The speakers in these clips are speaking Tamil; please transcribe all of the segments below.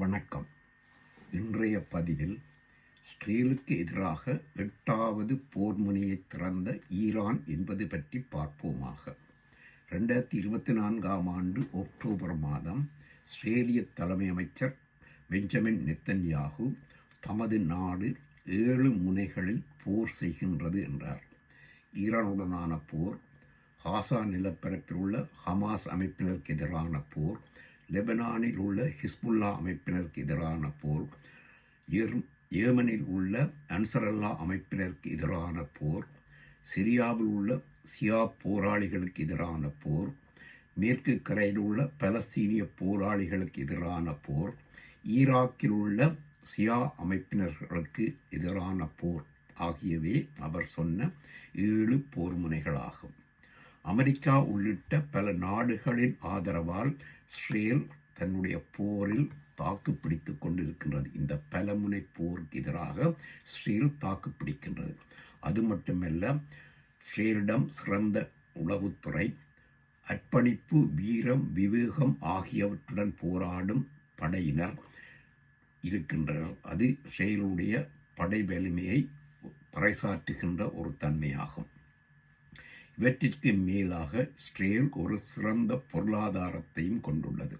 வணக்கம். இன்றைய பதிவில் ஸ்ரீலுக்கு எதிராக எட்டாவது போர் முனையை திறந்த ஈரான் என்பது பற்றி பார்ப்போமாக. ரெண்டாயிரத்தி இருபத்தி நான்காம் ஆண்டு அக்டோபர் மாதம் ஸ்ட்ரேலிய தலைமை அமைச்சர் பெஞ்சமின் நெத்தன்யாகு தமது நாடு ஏழு முனைகளில் போர் செய்கின்றது என்றார். ஈரானுடனான போர் ஹாசா நிலப்பரப்பில் உள்ள ஹமாஸ் அமைப்பினருக்கு எதிரான போர் லெபனானில் உள்ள ஹிஸ்புல்லா அமைப்பினருக்கு எதிரான போர் ஏமனில் உள்ள அன்சரல்லா அமைப்பினருக்கு எதிரான போர் சிரியாவில் உள்ள சியா போராளிகளுக்கு எதிரான போர் மேற்கு கரையில் உள்ள பலஸ்தீனிய போராளிகளுக்கு எதிரான போர் ஈராக்கில் உள்ள சியா அமைப்பினர்களுக்கு எதிரான போர் ஆகியவை அவர் சொன்ன ஏழு போர் முனைகளாகும் அமெரிக்கா உள்ளிட்ட பல நாடுகளின் ஆதரவால் இஸ்ரேல் தன்னுடைய போரில் தாக்கு பிடித்து கொண்டிருக்கின்றது. இந்த பலமுனை போருக்கு எதிராக இஸ்ரேல் தாக்கு பிடிக்கின்றது அது மட்டுமல்ல ஸ்ரேலிடம் சிறந்த உளவுத்துறை அர்ப்பணிப்பு வீரம் விவேகம் ஆகியவற்றுடன் போராடும் படையினர் இருக்கின்றனர். அது ஸ்ரேலுடைய படை வலிமையை பறைசாற்றுகின்ற ஒரு தன்மையாகும். இவற்றிற்கு மேலாக ஸ்ட்ரேல் ஒரு சிறந்த பொருளாதாரத்தையும் கொண்டுள்ளது.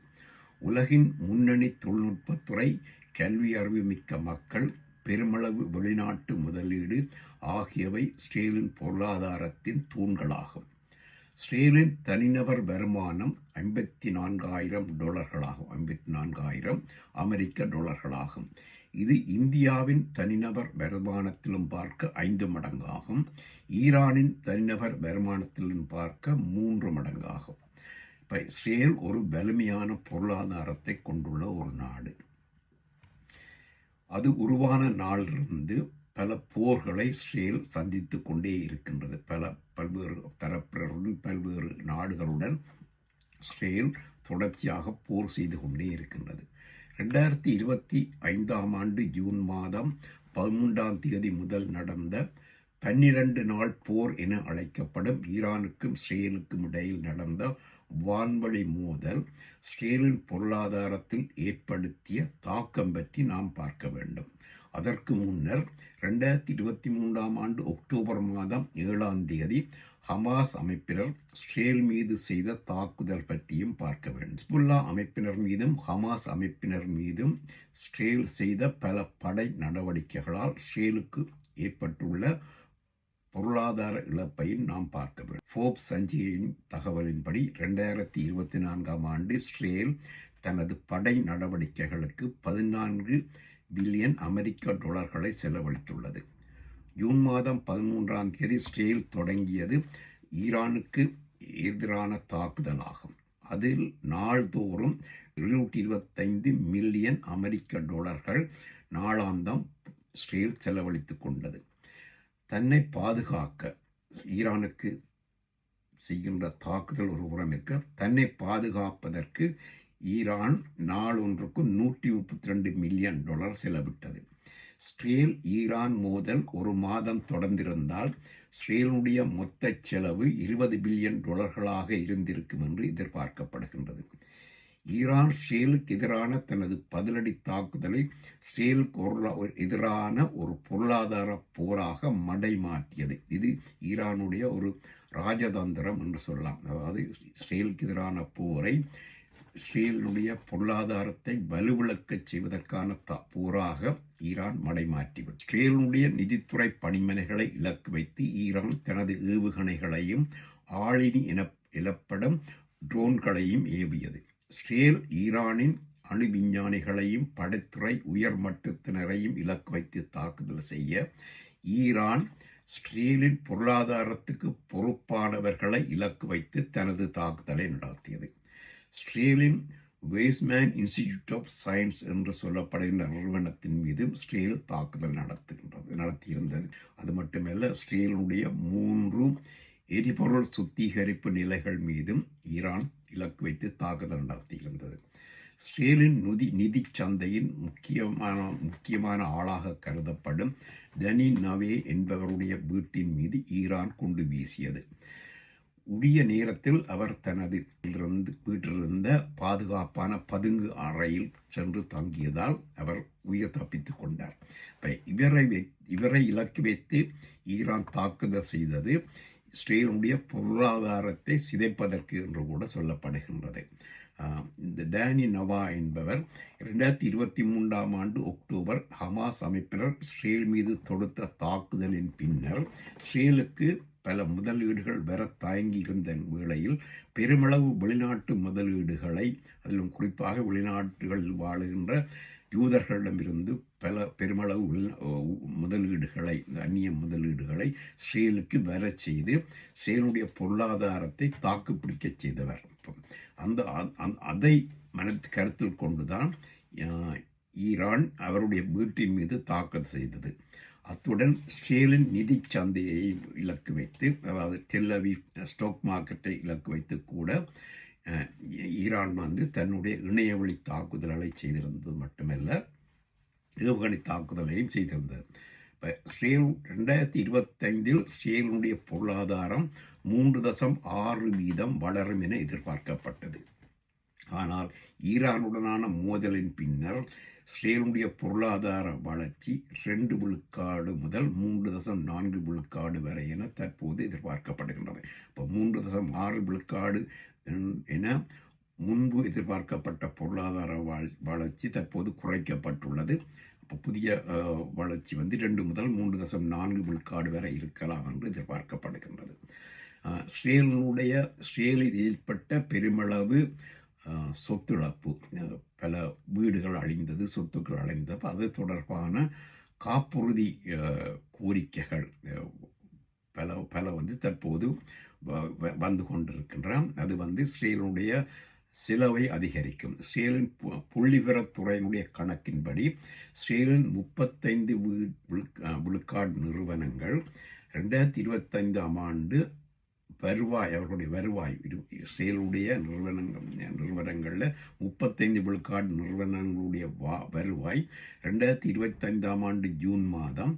உலகின் முன்னணி தொழில்நுட்பத்துறை கல்வி அறிவு மிக்க மக்கள் பெருமளவு வெளிநாட்டு முதலீடு ஆகியவை ஸ்ட்ரேலின் பொருளாதாரத்தின் தூண்களாகும். ஸ்ரேலின் தனிநபர் வருமானம் ஐம்பத்தி நான்காயிரம் டாலர்களாகும். ஐம்பத்தி நான்காயிரம் அமெரிக்க டாலர்களாகும். இது இந்தியாவின் தனிநபர் வருமானத்திலும் பார்க்க ஐந்து மடங்காகும். ஈரானின் தனிநபர் வருமானத்திலும் பார்க்க மூன்று மடங்காகும். இப்போ இஸ்ரேல் ஒரு வலிமையான பொருளாதாரத்தை கொண்டுள்ள ஒரு நாடு. அது உருவான நாளிலிருந்து பல போர்களை இஸ்ரேல் சந்தித்து கொண்டே இருக்கின்றது. பல பல்வேறு தரப்பினருடன் பல்வேறு நாடுகளுடன் இஸ்ரேல் தொடர்ச்சியாக போர் செய்து கொண்டே இருக்கின்றது. ரெண்டாயிரத்தி இருபத்தி ஐந்தாம் ஆண்டு ஜூன் மாதம் பதிமூன்றாம் தேதி முதல் நடந்த பன்னிரண்டு நாள் போர் என அழைக்கப்படும் ஈரானுக்கும் ஸ்ரேலுக்கும் இடையில் நடந்த வான்வழி மோதல் ஸ்ரேலின் பொருளாதாரத்தில் ஏற்படுத்திய தாக்கம் பற்றி நாம் பார்க்க வேண்டும். அதற்கு முன்னர் ரெண்டாயிரத்தி இருபத்தி மூன்றாம் ஆண்டு அக்டோபர் மாதம் ஏழாம் தேதி ஹமாஸ் அமைப்பினர் ஸ்ரேல் மீது செய்த தாக்குதல் பற்றியும் பார்க்க வேண்டும். ஹிஸ்புல்லா அமைப்பினர் மீதும் ஹமாஸ் அமைப்பினர் மீதும் ஸ்ரேல் செய்த பல படை நடவடிக்கைகளால் ஸ்ரேலுக்கு ஏற்பட்டுள்ள பொருளாதார இழப்பையும் நாம் பார்க்க வேண்டும். ஃபோப் சஞ்சிகையின் தகவலின்படி ரெண்டாயிரத்தி இருபத்தி நான்காம் ஆண்டு ஸ்ரேல் தனது படை நடவடிக்கைகளுக்கு பதினான்கு பில்லியன் அமெரிக்க டாலர்களை செலவழித்துள்ளது. ஜூன் மாதம் பதிமூன்றாம் தேதி ஸ்ரேல் தொடங்கியது ஈரானுக்கு எதிரான தாக்குதலாகும். அதில் நாள்தோறும் இருநூற்றி இருபத்தைந்து மில்லியன் அமெரிக்க டாலர்கள் நாளாந்தம் ஸ்ரேல் செலவழித்துக் கொண்டது. தன்னை பாதுகாக்க ஈரானுக்கு செய்கின்ற தாக்குதல் ஒரு உரமிற்க தன்னை பாதுகாப்பதற்கு ஈரான் நாள் ஒன்றுக்கு நூற்றி முப்பத்தி ரெண்டு மில்லியன் டாலர் செலவிட்டது. ஸ்ரேல் ஈரான் மோதல் ஒரு மாதம் தொடர்ந்திருந்தால் ஸ்ரேலுடைய மொத்த செலவு இருபது பில்லியன் டாலர்களாக இருந்திருக்கும் என்று எதிர்பார்க்கப்படுகின்றது. ஈரான் ஸ்ரேலுக்கு எதிரான தனது பதிலடி தாக்குதலை ஸ்ரேலுக்கு எதிரான ஒரு பொருளாதார போராக மடை மாற்றியது இது ஈரானுடைய ஒரு ராஜதந்திரம் என்று சொல்லலாம். அதாவது ஸ்ரேலுக்கு எதிரான போரை இஸ்ரேலினுடைய பொருளாதாரத்தை வலுவிழக்கச் செய்வதற்கான போராக ஈரான் மடைமாற்றிவிடும் இஸ்ரேலினுடைய நிதித்துறை பணிமனைகளை இலக்கு வைத்து ஈரான் தனது ஏவுகணைகளையும் ஆளினி என எனப்படும் ட்ரோன்களையும் ஏவியது. இஸ்ரேல் ஈரானின் அணு விஞ்ஞானிகளையும் படைத்துறை உயர்மட்டத்தினரையும் இலக்கு வைத்து தாக்குதல் செய்ய ஈரான் ஸ்ரீலின் பொருளாதாரத்துக்கு பொறுப்பானவர்களை இலக்கு வைத்து தனது தாக்குதலை நடத்தியது. ஸ்ட்ரேலின் வேஸ்மேன் இன்ஸ்டிடியூட் ஆஃப் சயின்ஸ் என்று சொல்லப்படுகின்ற நிறுவனத்தின் மீது ஸ்ரீல் தாக்குதல் நடத்துகின்றது நடத்தியிருந்தது. அது மட்டுமல்ல ஸ்ரீலினுடைய மூன்று எரிபொருள் சுத்திகரிப்பு நிலைகள் மீதும் ஈரான் இலக்கு வைத்து தாக்குதல் நடத்தியிருந்தது. ஸ்ரீலின் நிதி நிதி சந்தையின் முக்கியமான முக்கியமான ஆளாக கருதப்படும் தனி நவே என்பவருடைய வீட்டின் மீது ஈரான் குண்டு வீசியது. உரிய நேரத்தில் அவர் தனது இருந்து வீட்டிலிருந்த பாதுகாப்பான பதுங்கு அறையில் சென்று தங்கியதால் அவர் உயிர் தப்பித்துக் கொண்டார். இவரை இவரை இலக்கு வைத்து ஈரான் தாக்குதல் செய்தது இஸ்ரேலுடைய பொருளாதாரத்தை சிதைப்பதற்கு என்று கூட சொல்லப்படுகின்றது. இந்த டேனி நவா என்பவர் இரண்டாயிரத்தி இருபத்தி மூன்றாம் ஆண்டு அக்டோபர் ஹமாஸ் அமைப்பினர் இஸ்ரேல் மீது தொடுத்த தாக்குதலின் பின்னர் இஸ்ரேலுக்கு பல முதலீடுகள் வர தயங்கி இருந்த வேளையில். பெருமளவு வெளிநாட்டு முதலீடுகளை அதிலும் குறிப்பாக வெளிநாட்டுகளில் வாழுகின்ற யூதர்களிடமிருந்து பல பெருமளவு முதலீடுகளை அந்நிய முதலீடுகளை இஸ்ரேலுக்கு வர செய்து இஸ்ரேலுடைய பொருளாதாரத்தை தாக்குப்பிடிக்கச் செய்தவர். அந்த அதை மனத்து கருத்தில் கொண்டுதான் ஈரான் அவருடைய வீட்டின் மீது தாக்கல் செய்தது. அத்துடன் ஸ்டேலின் நிதி சந்தையை இலக்கு வைத்து அதாவது டெல்லவி ஸ்டாக் மார்க்கெட்டை இலக்கு வைத்து கூட ஈரான் வந்து தன்னுடைய இணையவழி தாக்குதல்களை செய்திருந்தது மட்டுமல்ல ஏவுகணை தாக்குதலையும் செய்திருந்தது. இப்போ ஸ்ரேல் ரெண்டாயிரத்தி இருபத்தைந்தில் ஸ்ரேலுடைய பொருளாதாரம் மூன்று தசம் ஆறு வீதம் வளரும் என எதிர்பார்க்கப்பட்டது. ஆனால் ஈரானுடனான மோதலின் பின்னர் இஸ்ரேலுடைய பொருளாதார வளர்ச்சி ரெண்டு விழுக்காடு முதல் மூன்று தசம் நான்கு விழுக்காடு வரை என தற்போது எதிர்பார்க்கப்படுகின்றது. இப்போ மூன்று தசம் ஆறு விழுக்காடு என்- என முன்பு எதிர்பார்க்கப்பட்ட பொருளாதார வளர்ச்சி தற்போது குறைக்கப்பட்டுள்ளது. இப்போ புதிய வளர்ச்சி வந்து ரெண்டு முதல் மூன்று தசம் நான்கு விழுக்காடு வரை இருக்கலாம் என்று எதிர்பார்க்கப்படுகின்றது. ஸ்ரேலினுடைய ஸ்ரேலில் ஏற்பட்ட பெருமளவு சொத்துழப்பு பல வீடுகள் அழிந்தது சொத்துக்கள் அழிந்தது. அது தொடர்பான காப்புறுதி கோரிக்கைகள் பல பல வந்து தற்போது வ- வ- வந்து கொண்டிருக்கின்றன. அது வந்து ஸ்ரீலனுடைய செலவை அதிகரிக்கும். ஸ்ரீலின் பு- புள்ளிவிவரத்துறையினுடைய கணக்கின்படி ஸ்ரீலின் முப்பத்தைந்து வீ- விழுக்காடு நிறுவனங்கள் ரெண்டாயிரத்தி இருபத்தைந்தாம் ஆண்டு வருவாய் அவர்களுடைய வருவாய். செயலுடைய நிறுவனங்கள் நிறுவனங்களில் முப்பத்தைந்து விழுக்காடு நிறுவனங்களுடைய வா வருவாய் ரெண்டாயிரத்தி இருபத்தைந்தாம் ஆண்டு ஜூன் மாதம்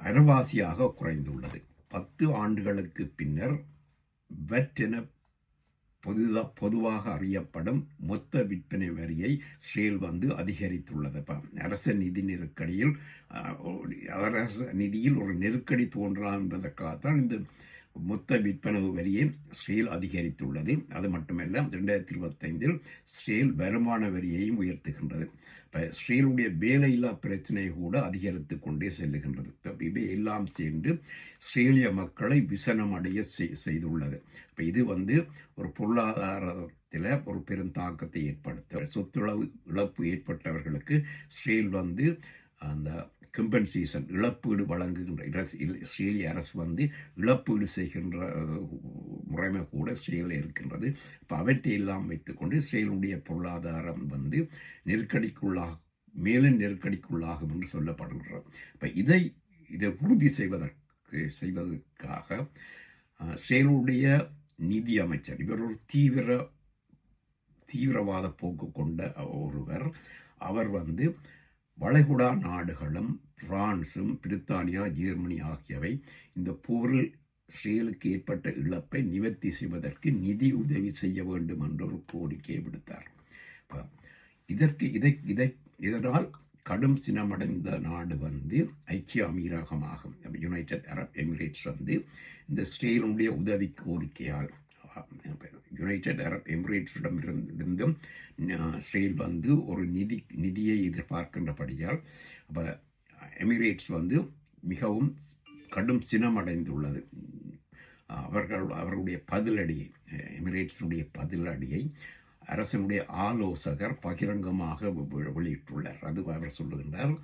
அரவாசியாக குறைந்துள்ளது. பத்து ஆண்டுகளுக்கு பின்னர் வெட் என பொதுதா பொதுவாக அறியப்படும் மொத்த விற்பனை வரியை ஸ்ரேல் வந்து அதிகரித்துள்ளது. அரச நிதி நெருக்கடியில் அரச நிதியில் ஒரு நெருக்கடி தோன்றலாம் என்பதற்காகத்தான் இந்த மொத்த விற்பனை வரியை ஸ்ரேல் அதிகரித்துள்ளது. அது மட்டுமல்ல ரெண்டாயிரத்தி இருபத்தைந்தில் ஸ்ரேல் வருமான வரியையும் உயர்த்துகின்றது. இப்போ ஸ்ரேலுடைய வேலையில்லா பிரச்சனை கூட அதிகரித்து கொண்டே செல்லுகின்றது. இப்போ இவை எல்லாம் சேர்ந்து ஸ்ரேலிய மக்களை விசனம் அடைய செய்துள்ளது. இப்போ இது வந்து ஒரு பொருளாதாரத்தில் ஒரு பெரும் தாக்கத்தை ஏற்படுத்த சொத்துளவு இழப்பு ஏற்பட்டவர்களுக்கு ஸ்ரேல் வந்து அந்த கம்பன்சேஷன் இழப்பீடு வழங்குகின்ற இல்- இஸ்ரேலிய அரசு வந்து இழப்பீடு செய்கின்ற முறைமை கூட இஸ்ரேலில் இருக்கின்றது. இப்போ அவற்றை எல்லாம் வைத்துக்கொண்டு இஸ்ரேலுடைய பொருளாதாரம் வந்து நெருக்கடிக்குள்ளாக மேலும் நெருக்கடிக்குள்ளாகும் என்று சொல்லப்படுகிறது இப்போ இதை இதை உறுதி செய்வதற்கு செய்வதற்காக இஸ்ரேலுடைய நிதி அமைச்சர் இவர் ஒரு தீவிர தீவிரவாத போக்கு கொண்ட ஒருவர். அவர் வந்து வளைகுடா நாடுகளும் பிரான்சும் பிரித்தானியா ஜெர்மனி ஆகியவை இந்த போரில் இஸ்ரேலுக்கு ஏற்பட்ட இழப்பை நிவர்த்தி செய்வதற்கு நிதி உதவி செய்ய வேண்டும் என்ற ஒரு கோரிக்கையை விடுத்தார். இதற்கு இதை இதை இதனால் கடும் சினமடைந்த நாடு வந்து ஐக்கிய அமீரகமாகும். யுனைடெட் அரப் எமிரேட்ஸ் வந்து இந்த இஸ்ரேலுடைய உதவி கோரிக்கையால் யுனைடெட் அரப் எமிரேட்ஸிடம் இருந்தும் இஸ்ரேல் வந்து ஒரு நிதி நிதியை எதிர்பார்க்கின்றபடியால் அப்போ எமிரேட்ஸ் வந்து மிகவும் கடும் சினமடைந்துள்ளது. அவர்கள் அவர்களுடைய பதிலடியை எமிரேட்ஸினுடைய பதிலடியை அரசனுடைய ஆலோசகர் பகிரங்கமாக வெளியிட்டுள்ளார். அது அவர் சொல்லுகின்றார்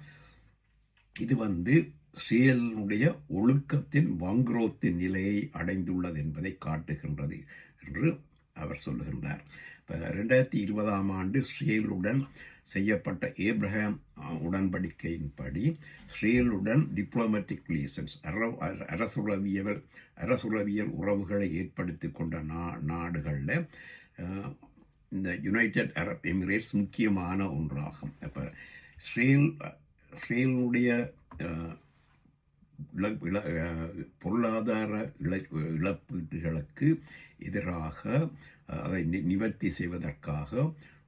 இது வந்து இஸ்ரேலினுடைய ஒழுக்கத்தின் வங்குரோத்தின் நிலையை அடைந்துள்ளது என்பதை காட்டுகின்றது என்று அவர் சொல்லுகின்றார். இப்போ ரெண்டாயிரத்தி இருபதாம் ஆண்டு ஸ்ரீலுடன் செய்யப்பட்ட ஏப்ரஹாம் உடன்படிக்கையின்படி ஸ்ரீலுடன் டிப்ளமேட்டிக் ரிலேஷன்ஸ் அரசுறவியல் அரசுறவியல் உறவுகளை ஏற்படுத்தி கொண்ட நா நாடுகளில் இந்த யுனைடெட் அரப் எமிரேட்ஸ் முக்கியமான ஒன்றாகும். அப்போ ஸ்ரீல் ஸ்ரீலுடைய பொருளாதார இழ இழப்பீடுகளுக்கு எதிராக அதை நிவர்த்தி செய்வதற்காக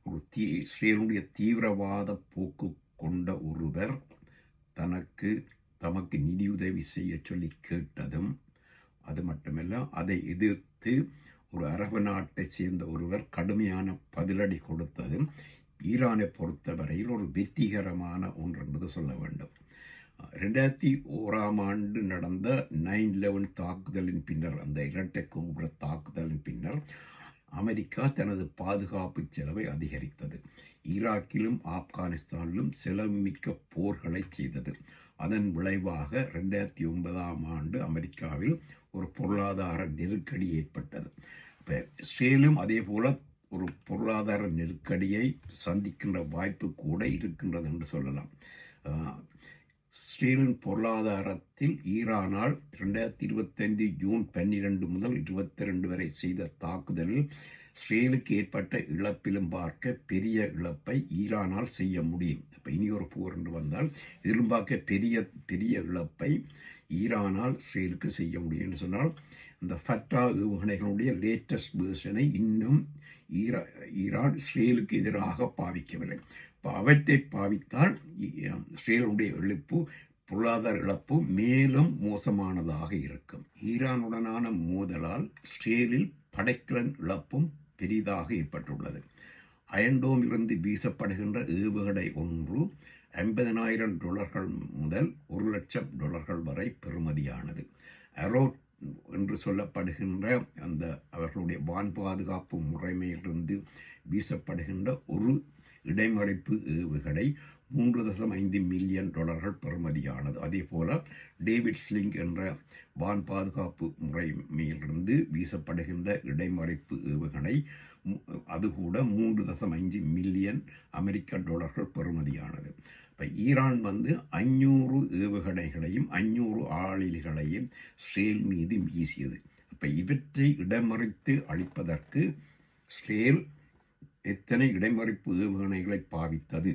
ஒரு தீ ஸ்ரீனுடைய தீவிரவாத போக்கு கொண்ட ஒருவர் தனக்கு தமக்கு நிதியுதவி செய்ய சொல்லி கேட்டதும் அது மட்டுமல்ல அதை எதிர்த்து ஒரு அரபு நாட்டை சேர்ந்த ஒருவர் கடுமையான பதிலடி கொடுத்ததும் ஈரானை பொறுத்தவரையில் ஒரு வெற்றிகரமான ஒன்று என்பது சொல்ல வேண்டும். ரெண்டாயிரத்தி ஓராம் ஆண்டு நடந்த நைன் லெவன் தாக்குதலின் பின்னர் அந்த இரட்டை கோபுர தாக்குதலின் பின்னர் அமெரிக்கா தனது பாதுகாப்பு செலவை அதிகரித்தது. ஈராக்கிலும் ஆப்கானிஸ்தானிலும் செலவுமிக்க போர்களை செய்தது. அதன் விளைவாக ரெண்டாயிரத்தி ஒன்பதாம் ஆண்டு அமெரிக்காவில் ஒரு பொருளாதார நெருக்கடி ஏற்பட்டது. இப்போ இஸ்ரேலும் அதே போல் ஒரு பொருளாதார நெருக்கடியை சந்திக்கின்ற வாய்ப்பு கூட இருக்கின்றது என்று சொல்லலாம். ஸ்ரீலின் பொருளாதாரத்தில் ஈரானால் இரண்டாயிரத்தி இருபத்தைந்து ஜூன் பன்னிரண்டு முதல் இருபத்தி ரெண்டு வரை செய்த தாக்குதலில் ஸ்ரீலுக்கு ஏற்பட்ட இழப்பிலும் பார்க்க பெரிய இழப்பை ஈரானால் செய்ய முடியும். இப்போ இனி ஒரு போர் என்று வந்தால் இதிலும் பார்க்க பெரிய பெரிய இழப்பை ஈரானால் ஸ்ரீலுக்கு செய்ய முடியும் என்று சொன்னால் இந்த ஃபட்டா ஏவுகணைகளுடைய லேட்டஸ்ட் வேர்ஷனை இன்னும் ஈரா ஈரான் இஸ்ரேலுக்கு எதிராக பாவிக்கவில்லை. இப்போ அவற்றை பாவித்தால் இஸ்ரேலுடைய இழப்பு பொருளாதார இழப்பு மேலும் மோசமானதாக இருக்கும். ஈரானுடனான மோதலால் இஸ்ரேலில் படைக்கலன் இழப்பும் பெரிதாக ஏற்பட்டுள்ளது. அயன்டோம் இருந்து வீசப்படுகின்ற ஏவுகணை ஒன்று ஐம்பதனாயிரம் டாலர்கள் முதல் ஒரு லட்சம் டாலர்கள் வரை பெறுமதியானது. அரோட் என்று சொல்லப்படுகின்ற அந்த அவர்களுடைய வான் பாதுகாப்பு முறைமையிலிருந்து வீசப்படுகின்ற ஒரு இடைமறைப்பு ஏவுகணை மூன்று தசம் ஐந்து மில்லியன் டாலர்கள் பெறுமதியானது. அதே போல டேவிட் ஸ்லிங் என்ற வான் பாதுகாப்பு முறைமையிலிருந்து வீசப்படுகின்ற இடைமறைப்பு ஏவுகணை அது கூட மூன்று தசம் அஞ்சு மில்லியன் அமெரிக்க டாலர்கள் பெறுமதியானது. இப்போ ஈரான் வந்து ஐநூறு ஏவுகணைகளையும் ஐநூறு ஆளில்களையும் ஸ்ரேல் மீது வீசியது. அப்போ இவற்றை இடமறித்து அளிப்பதற்கு ஸ்ரேல் எத்தனை இடைமறிப்பு ஏவுகணைகளை பாவித்தது?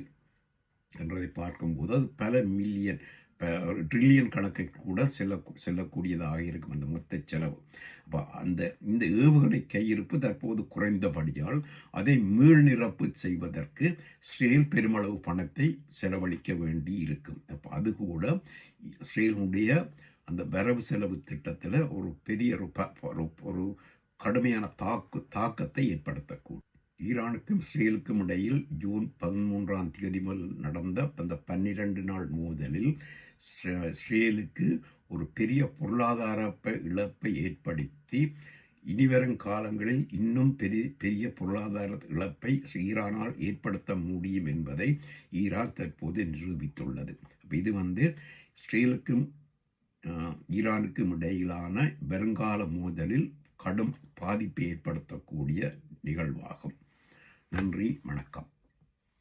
என்றதை பார்க்கும்போது அது பல மில்லியன் ட்ரில்லியன் கணக்கை கூட செல்ல செல்லக்கூடியதாக இருக்கும் அந்த மொத்த செலவு. அப்போ அந்த இந்த ஏவுகணை கையிருப்பு தற்போது குறைந்தபடியால் அதை மீள்நிரப்பு செய்வதற்கு ஸ்ரேல் பெருமளவு பணத்தை செலவழிக்க வேண்டி இருக்கும். அப்போ அது கூட இஸ்ரேலுடைய அந்த வரவு செலவு திட்டத்தில் ஒரு பெரிய ஒரு ஒரு- ஒரு கடுமையான தாக்கு தாக்கத்தை ஏற்படுத்தக்கூடும். ஈரானுக்கும் இஸ்ரேலுக்கும் இடையில் ஜூன் பதிமூன்றாம் தேதி முதல் நடந்த அந்த பன்னிரண்டு நாள் மோதலில் ஸ்ரேலுக்கு ஒரு பெரிய பொருளாதார இழப்பை ஏற்படுத்தி இனிவரும் காலங்களில் இன்னும் பெரிய பெரிய பொருளாதார இழப்பை ஈரானால் ஏற்படுத்த முடியும் என்பதை ஈரான் தற்போது நிரூபித்துள்ளது. இது வந்து ஸ்ரீலுக்கும் ஈரானுக்கும் இடையிலான வருங்கால மோதலில் கடும் பாதிப்பை ஏற்படுத்தக்கூடிய நிகழ்வாகும். நன்றி வணக்கம்.